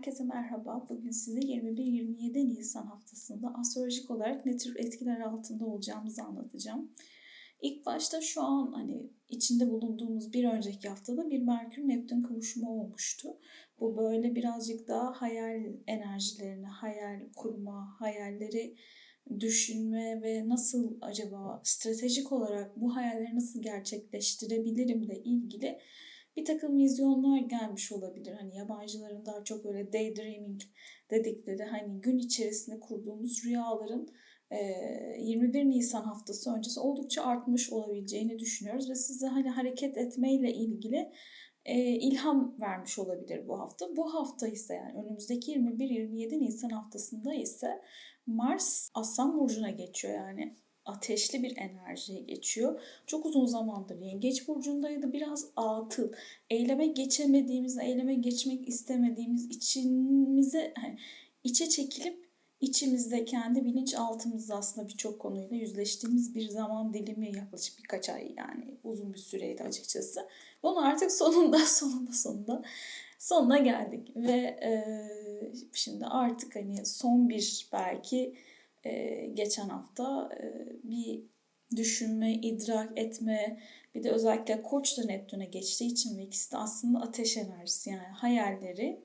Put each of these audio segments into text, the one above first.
Herkese merhaba. Bugün size 21-27 Nisan haftasında astrolojik olarak ne tür etkiler altında olacağımızı anlatacağım. İlk başta şu an hani içinde bulunduğumuz bir önceki haftada bir Merkür Neptün kavuşumu olmuştu. Bu böyle birazcık daha hayal enerjilerini, hayal kurma, hayalleri düşünme ve nasıl acaba stratejik olarak bu hayalleri nasıl gerçekleştirebilirim de ilgili bir takım vizyonlar gelmiş olabilir. Hani yabancıların daha çok böyle daydreaming dedikleri hani gün içerisinde kurduğumuz rüyaların 21 Nisan haftası öncesi oldukça artmış olabileceğini düşünüyoruz ve size hani hareket etmeyle ilgili ilham vermiş olabilir bu hafta. Bu hafta ise yani önümüzdeki 21-27 Nisan haftasında ise Mars Aslan Burcu'na geçiyor yani ateşli bir enerjiye geçiyor. Çok uzun zamandır Yengeç burcundaydı. Biraz atıl. Eyleme geçemediğimiz, eyleme geçmek istemediğimiz içimize hani içe çekilip içimizde kendi bilinçaltımızda aslında birçok konuyla yüzleştiğimiz bir zaman dilimi yaklaşık birkaç ay yani uzun bir süreydi açıkçası. Bunu artık sonunda sonunda sonunda sonuna geldik ve e, şimdi artık hani son bir belki e, geçen hafta e, bir düşünme, idrak etme, bir de özellikle Koç da Neptün'e geçtiği için ve ikisi de aslında ateş enerjisi yani hayalleri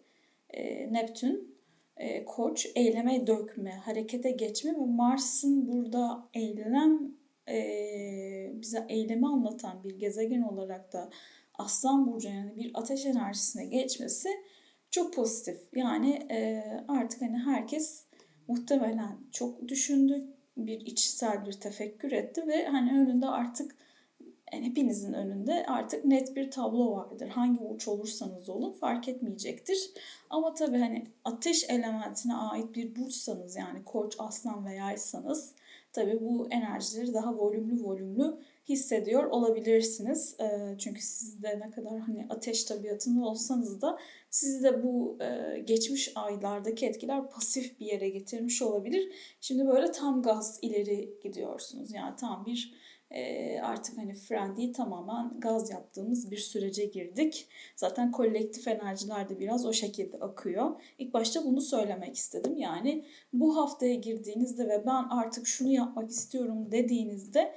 e, Neptün, e, Koç eyleme dökme, harekete geçme ve Mars'ın burada eylem e, bize eylemi anlatan bir gezegen olarak da Aslan Burcu yani bir ateş enerjisine geçmesi çok pozitif. Yani e, artık hani herkes muhtemelen çok düşündü, bir içsel bir tefekkür etti ve hani önünde artık yani hepinizin önünde artık net bir tablo vardır. Hangi uç olursanız olun fark etmeyecektir. Ama tabii hani ateş elementine ait bir burçsanız yani koç, aslan ve yaysanız tabii bu enerjileri daha volümlü volümlü hissediyor olabilirsiniz. Çünkü siz de ne kadar hani ateş tabiatında olsanız da sizi de bu geçmiş aylardaki etkiler pasif bir yere getirmiş olabilir. Şimdi böyle tam gaz ileri gidiyorsunuz. Yani tam bir artık hani fren tamamen gaz yaptığımız bir sürece girdik. Zaten kolektif enerjiler de biraz o şekilde akıyor. İlk başta bunu söylemek istedim. Yani bu haftaya girdiğinizde ve ben artık şunu yapmak istiyorum dediğinizde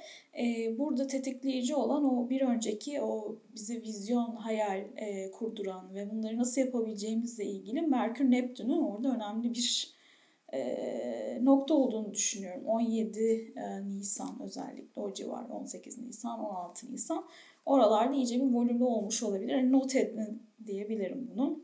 burada tetikleyici olan o bir önceki o bize vizyon, hayal kurduran ve bunları nasıl yapabileceğimizle ilgili Merkür Neptün'ün orada önemli bir e, nokta olduğunu düşünüyorum. 17 e, Nisan özellikle o civar 18 Nisan 16 Nisan oralarda iyice bir volümlü olmuş olabilir. Yani not edin diyebilirim bunu.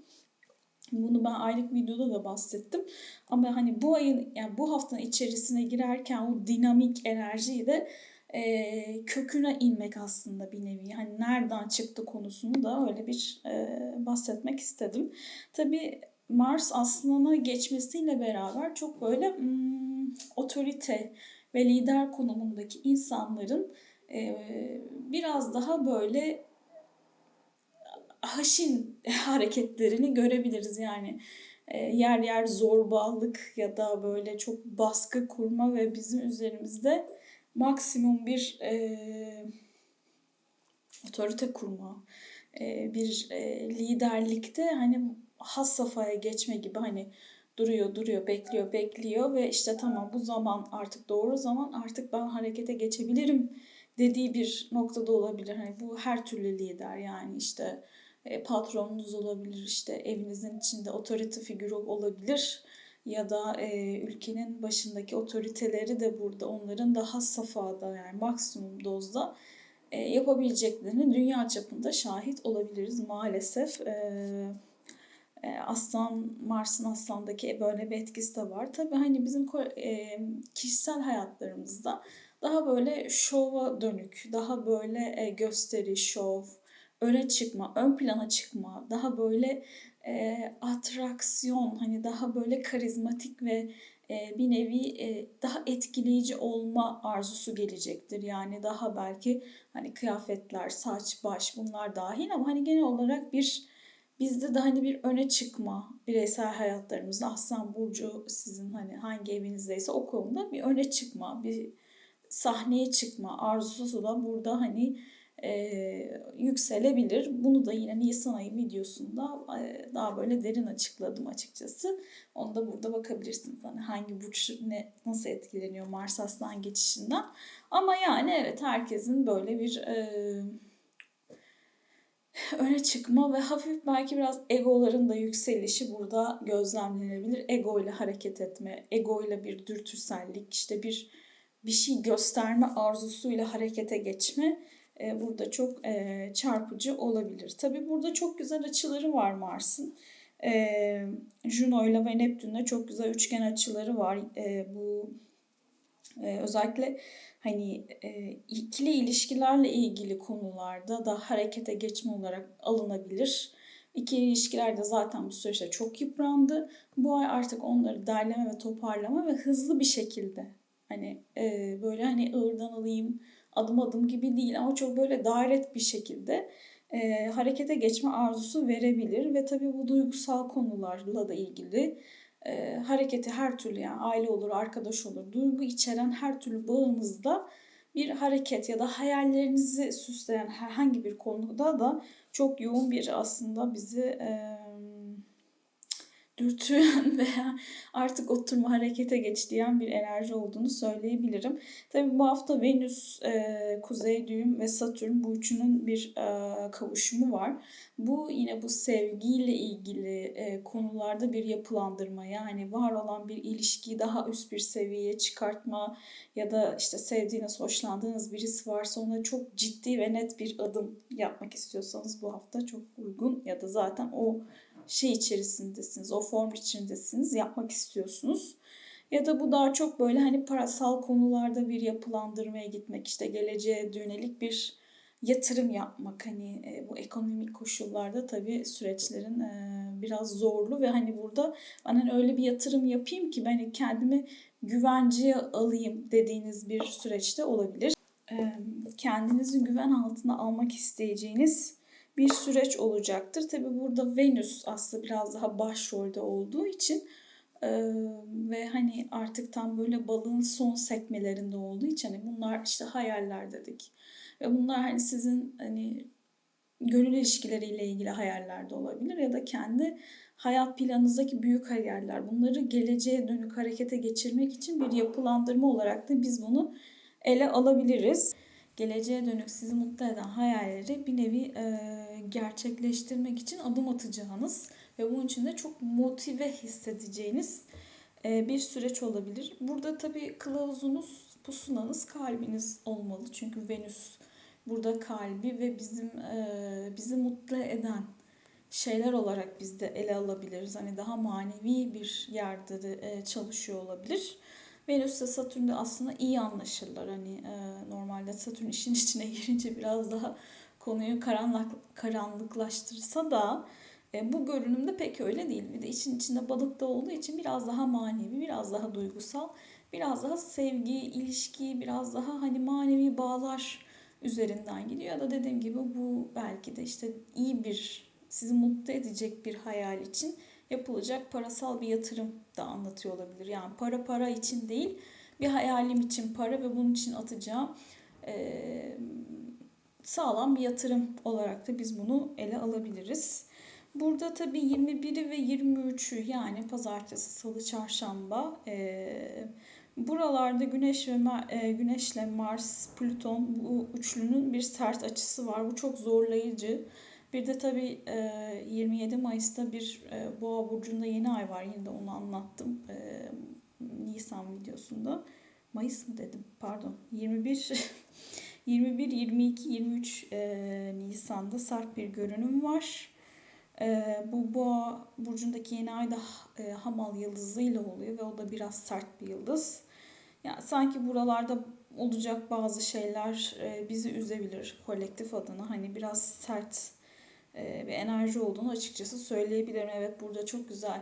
Bunu ben aylık videoda da bahsettim. Ama hani bu ayın yani bu haftanın içerisine girerken o dinamik enerjiyi de e, köküne inmek aslında bir nevi. Hani nereden çıktı konusunu da öyle bir e, bahsetmek istedim. Tabii Mars aslına geçmesiyle beraber çok böyle hmm, otorite ve lider konumundaki insanların e, biraz daha böyle haşin hareketlerini görebiliriz. Yani e, yer yer zorbalık ya da böyle çok baskı kurma ve bizim üzerimizde maksimum bir e, otorite kurma e, bir e, liderlikte hani has safhaya geçme gibi hani duruyor duruyor bekliyor bekliyor ve işte tamam bu zaman artık doğru zaman artık ben harekete geçebilirim dediği bir noktada olabilir. Hani bu her türlü lider yani işte e, patronunuz olabilir işte evinizin içinde otorite figürü olabilir ya da e, ülkenin başındaki otoriteleri de burada onların daha safhada yani maksimum dozda e, yapabileceklerini dünya çapında şahit olabiliriz maalesef. E, Aslan, Mars'ın Aslan'daki böyle bir etkisi de var. Tabii hani bizim e, kişisel hayatlarımızda daha böyle şova dönük, daha böyle e, gösteri, şov, öne çıkma, ön plana çıkma, daha böyle e, atraksiyon, hani daha böyle karizmatik ve e, bir nevi e, daha etkileyici olma arzusu gelecektir. Yani daha belki hani kıyafetler, saç, baş bunlar dahil ama hani genel olarak bir Bizde de hani bir öne çıkma bireysel hayatlarımızda Aslan Burcu sizin hani hangi evinizdeyse o konuda bir öne çıkma, bir sahneye çıkma arzusu da burada hani e, yükselebilir. Bunu da yine Nisan ayı videosunda e, daha böyle derin açıkladım açıkçası. Onu da burada bakabilirsiniz. Hani hangi burç ne nasıl etkileniyor Mars Aslan geçişinden. Ama yani evet herkesin böyle bir e, öne çıkma ve hafif belki biraz egoların da yükselişi burada gözlemlenebilir. Ego ile hareket etme, ego ile bir dürtüsellik, işte bir bir şey gösterme arzusuyla harekete geçme e, burada çok e, çarpıcı olabilir. Tabi burada çok güzel açıları var Mars'ın. E, Juno ile ve Neptün'le çok güzel üçgen açıları var. E, bu e, özellikle hani e, ikili ilişkilerle ilgili konularda da harekete geçme olarak alınabilir. İkili ilişkiler de zaten bu süreçte çok yıprandı. Bu ay artık onları derleme ve toparlama ve hızlı bir şekilde hani e, böyle hani ağırdan alayım adım adım gibi değil ama çok böyle direkt bir şekilde e, harekete geçme arzusu verebilir ve tabii bu duygusal konularla da ilgili e, hareketi her türlü yani aile olur, arkadaş olur, duygu içeren her türlü bağınızda bir hareket ya da hayallerinizi süsleyen herhangi bir konuda da çok yoğun bir aslında bizi e, dürtüyen veya artık oturma harekete geç diyen bir enerji olduğunu söyleyebilirim. Tabi bu hafta Venüs, e, Kuzey Düğüm ve Satürn bu üçünün bir e, kavuşumu var. Bu yine bu sevgiyle ilgili e, konularda bir yapılandırma yani var olan bir ilişkiyi daha üst bir seviyeye çıkartma ya da işte sevdiğiniz, hoşlandığınız birisi varsa ona çok ciddi ve net bir adım yapmak istiyorsanız bu hafta çok uygun ya da zaten o şey içerisindesiniz, o form içindesiniz, yapmak istiyorsunuz. Ya da bu daha çok böyle hani parasal konularda bir yapılandırmaya gitmek, işte geleceğe yönelik bir yatırım yapmak. Hani e, bu ekonomik koşullarda tabii süreçlerin e, biraz zorlu ve hani burada ben hani öyle bir yatırım yapayım ki ben kendimi güvenceye alayım dediğiniz bir süreçte olabilir. E, kendinizi güven altına almak isteyeceğiniz bir süreç olacaktır. Tabi burada Venüs aslında biraz daha başrolde olduğu için e, ve hani artık tam böyle balığın son sekmelerinde olduğu için hani bunlar işte hayaller dedik. Ve bunlar hani sizin hani gönül ilişkileriyle ilgili hayaller de olabilir ya da kendi hayat planınızdaki büyük hayaller. Bunları geleceğe dönük harekete geçirmek için bir yapılandırma olarak da biz bunu ele alabiliriz geleceğe dönük sizi mutlu eden hayalleri bir nevi e, gerçekleştirmek için adım atacağınız ve bunun için de çok motive hissedeceğiniz e, bir süreç olabilir. Burada tabii kılavuzunuz, pusulanız kalbiniz olmalı. Çünkü Venüs burada kalbi ve bizim e, bizi mutlu eden şeyler olarak biz de ele alabiliriz. Hani daha manevi bir yerde de e, çalışıyor olabilir. Venüs ile Satürn de aslında iyi anlaşırlar. Hani normalde Satürn işin içine girince biraz daha konuyu karanlık karanlıklaştırsa da e, bu görünümde pek öyle değil. Bir de için içinde balıkta olduğu için biraz daha manevi, biraz daha duygusal, biraz daha sevgi, ilişki, biraz daha hani manevi bağlar üzerinden gidiyor. Ya da dediğim gibi bu belki de işte iyi bir, sizi mutlu edecek bir hayal için yapılacak parasal bir yatırım da anlatıyor olabilir. Yani para para için değil, bir hayalim için para ve bunun için atacağım e, sağlam bir yatırım olarak da biz bunu ele alabiliriz. Burada tabii 21'i ve 23'ü yani pazartesi, salı, çarşamba e, buralarda Güneş ve e, Güneşle Mars, Plüton bu üçlünün bir sert açısı var. Bu çok zorlayıcı. Bir de tabii 27 Mayıs'ta bir Boğa burcunda yeni ay var. Yine de onu anlattım Nisan videosunda. Mayıs mı dedim? Pardon. 21 21, 22, 23 Nisan'da sert bir görünüm var. bu Boğa burcundaki yeni ay da Hamal yıldızıyla oluyor ve o da biraz sert bir yıldız. Yani sanki buralarda olacak bazı şeyler bizi üzebilir kolektif adına. Hani biraz sert bir enerji olduğunu açıkçası söyleyebilirim. Evet burada çok güzel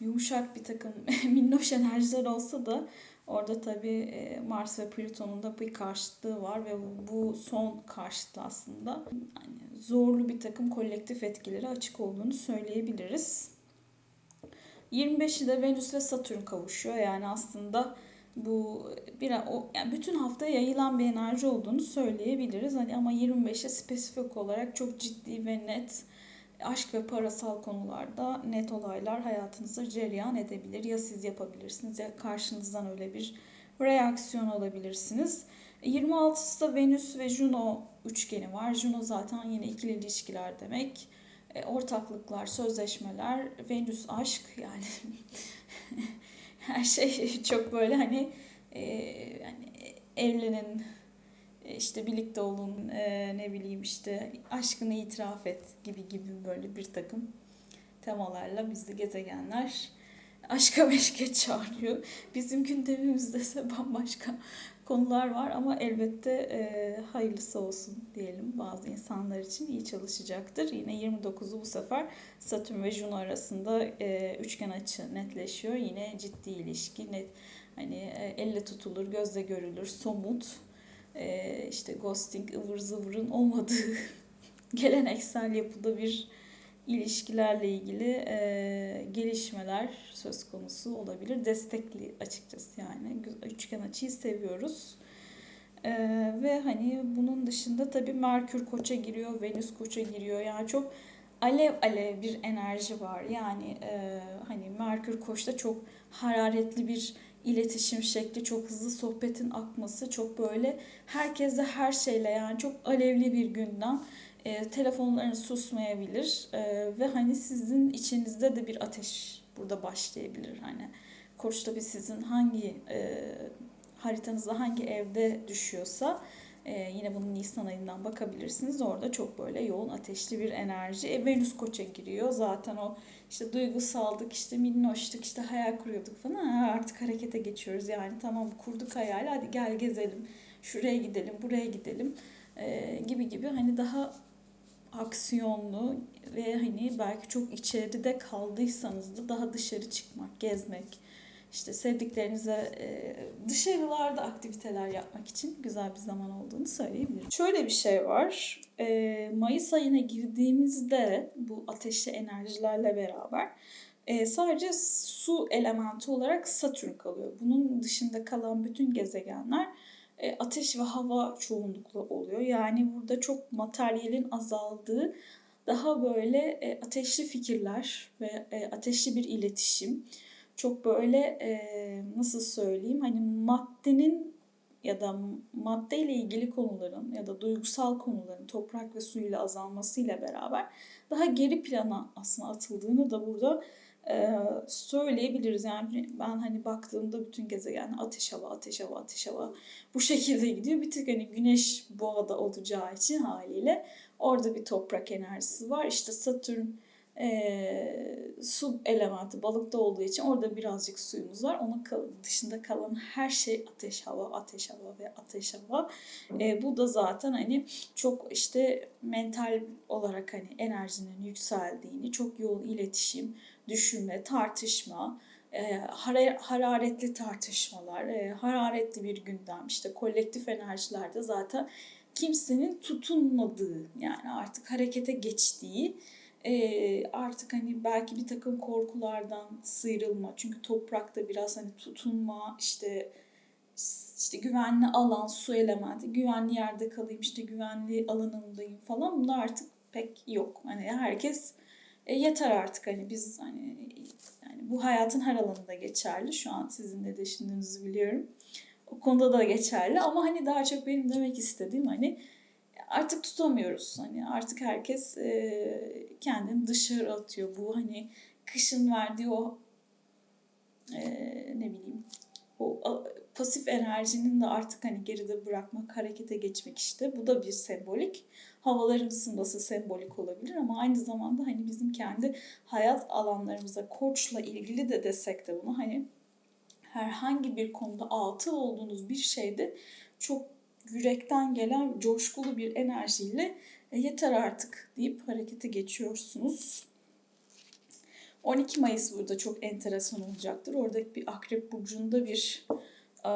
yumuşak bir takım minnoş enerjiler olsa da orada tabii Mars ve Plüton'un da bir karşıtlığı var ve bu son karşıtlığı aslında yani zorlu bir takım kolektif etkileri açık olduğunu söyleyebiliriz. 25'i de Venüs ve Satürn kavuşuyor. Yani aslında bu bir o yani bütün hafta yayılan bir enerji olduğunu söyleyebiliriz. Hani ama 25'e spesifik olarak çok ciddi ve net aşk ve parasal konularda net olaylar hayatınızda cereyan edebilir. Ya siz yapabilirsiniz ya karşınızdan öyle bir reaksiyon alabilirsiniz. 26'sı da Venüs ve Juno üçgeni var. Juno zaten yine ikili ilişkiler demek. E, ortaklıklar, sözleşmeler, Venüs aşk yani her şey çok böyle hani e, yani evlenin işte birlikte olun e, ne bileyim işte aşkını itiraf et gibi gibi böyle bir takım temalarla bizi gezegenler aşka meşke çağırıyor. Bizim gündemimizde ise bambaşka konular var ama elbette e, hayırlısı olsun diyelim bazı insanlar için iyi çalışacaktır. Yine 29'u bu sefer Satürn ve Juno arasında e, üçgen açı netleşiyor. Yine ciddi ilişki net hani e, elle tutulur, gözle görülür, somut e, işte ghosting ıvır zıvırın olmadığı geleneksel yapıda bir ilişkilerle ilgili e, gelişmeler söz konusu olabilir. Destekli açıkçası yani. Üçgen açıyı seviyoruz. E, ve hani bunun dışında tabii Merkür Koç'a giriyor, Venüs Koç'a giriyor. Yani çok alev alev bir enerji var. Yani e, hani Merkür Koç'ta çok hararetli bir iletişim şekli, çok hızlı sohbetin akması, çok böyle herkesle her şeyle yani çok alevli bir gündem e, telefonlarınız susmayabilir e, ve hani sizin içinizde de bir ateş burada başlayabilir. Hani koç tabii sizin hangi e, haritanızda hangi evde düşüyorsa e, yine bunun Nisan ayından bakabilirsiniz. Orada çok böyle yoğun ateşli bir enerji. E, Venüs koça giriyor. Zaten o işte duygusaldık, işte minnoştuk, işte hayal kuruyorduk falan. Ha, artık harekete geçiyoruz. Yani tamam kurduk hayali hadi gel gezelim. Şuraya gidelim, buraya gidelim. E, gibi gibi hani daha aksiyonlu ve hani belki çok içeride kaldıysanız da daha dışarı çıkmak, gezmek, işte sevdiklerinize e, dışarılarda aktiviteler yapmak için güzel bir zaman olduğunu söyleyebilirim. Şöyle bir şey var. E, Mayıs ayına girdiğimizde bu ateşli enerjilerle beraber e, sadece su elementi olarak Satürn kalıyor. Bunun dışında kalan bütün gezegenler e, ateş ve hava çoğunlukla oluyor. Yani burada çok materyalin azaldığı, daha böyle ateşli fikirler ve ateşli bir iletişim. Çok böyle nasıl söyleyeyim hani maddenin ya da maddeyle ilgili konuların ya da duygusal konuların toprak ve suyla azalmasıyla beraber daha geri plana aslında atıldığını da burada e, söyleyebiliriz. Yani ben hani baktığımda bütün gezegen ateş hava, ateş hava, ateş hava bu şekilde gidiyor. Bir tık hani güneş boğada olacağı için haliyle orada bir toprak enerjisi var. İşte Satürn e, su elementi balıkta olduğu için orada birazcık suyumuz var. Onun dışında kalan her şey ateş hava, ateş hava ve ateş hava. E, bu da zaten hani çok işte mental olarak hani enerjinin yükseldiğini, çok yoğun iletişim, düşünme, tartışma, e, hararetli tartışmalar, e, hararetli bir gündem, işte kolektif enerjilerde zaten kimsenin tutunmadığı yani artık harekete geçtiği e, artık hani belki bir takım korkulardan sıyrılma çünkü toprakta biraz hani tutunma işte işte güvenli alan su elementi güvenli yerde kalayım işte güvenli alanımdayım falan bunlar artık pek yok hani herkes e, yeter artık hani biz hani yani bu hayatın her alanında geçerli. Şu an sizin ne düşündüğünüzü biliyorum. O konuda da geçerli ama hani daha çok benim demek istediğim hani artık tutamıyoruz. Hani artık herkes e, kendini dışarı atıyor. Bu hani kışın verdiği o e, ne bileyim o pasif enerjinin de artık hani geride bırakmak, harekete geçmek işte. Bu da bir sembolik. Havaların ısınması sembolik olabilir ama aynı zamanda hani bizim kendi hayat alanlarımıza koçla ilgili de desek de bunu hani herhangi bir konuda altı olduğunuz bir şeyde çok yürekten gelen coşkulu bir enerjiyle e, yeter artık deyip harekete geçiyorsunuz. 12 Mayıs burada çok enteresan olacaktır. Orada bir Akrep Burcu'nda bir e,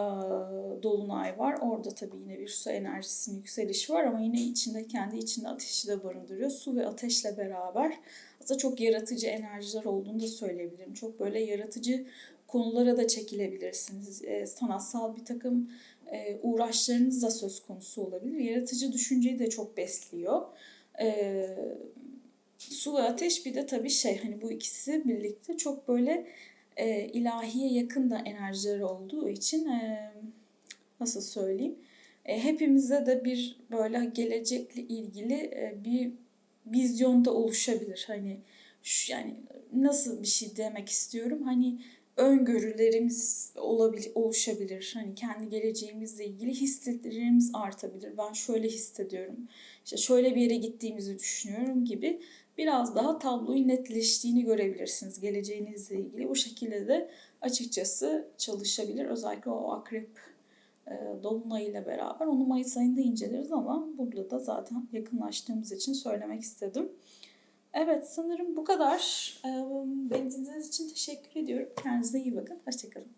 dolunay var. Orada tabii yine bir su enerjisinin yükselişi var ama yine içinde kendi içinde ateşi de barındırıyor. Su ve ateşle beraber aslında çok yaratıcı enerjiler olduğunu da söyleyebilirim. Çok böyle yaratıcı konulara da çekilebilirsiniz. E, sanatsal bir takım e, uğraşlarınız da söz konusu olabilir. Yaratıcı düşünceyi de çok besliyor. E, su ve ateş bir de tabii şey hani bu ikisi birlikte çok böyle e, ilahiye yakın da enerjileri olduğu için e, nasıl söyleyeyim e, hepimize de bir böyle gelecekle ilgili e, bir vizyon da oluşabilir. Hani şu, yani nasıl bir şey demek istiyorum? Hani öngörülerimiz olabilir, oluşabilir. Hani kendi geleceğimizle ilgili hissettiklerimiz artabilir. Ben şöyle hissediyorum. İşte şöyle bir yere gittiğimizi düşünüyorum gibi biraz daha tabloyu netleştiğini görebilirsiniz geleceğinizle ilgili. Bu şekilde de açıkçası çalışabilir. Özellikle o akrep e, dolunayıyla beraber. Onu Mayıs ayında inceleriz ama burada da zaten yakınlaştığımız için söylemek istedim. Evet sanırım bu kadar. E, Beni dinlediğiniz için teşekkür ediyorum. Kendinize iyi bakın. Hoşçakalın.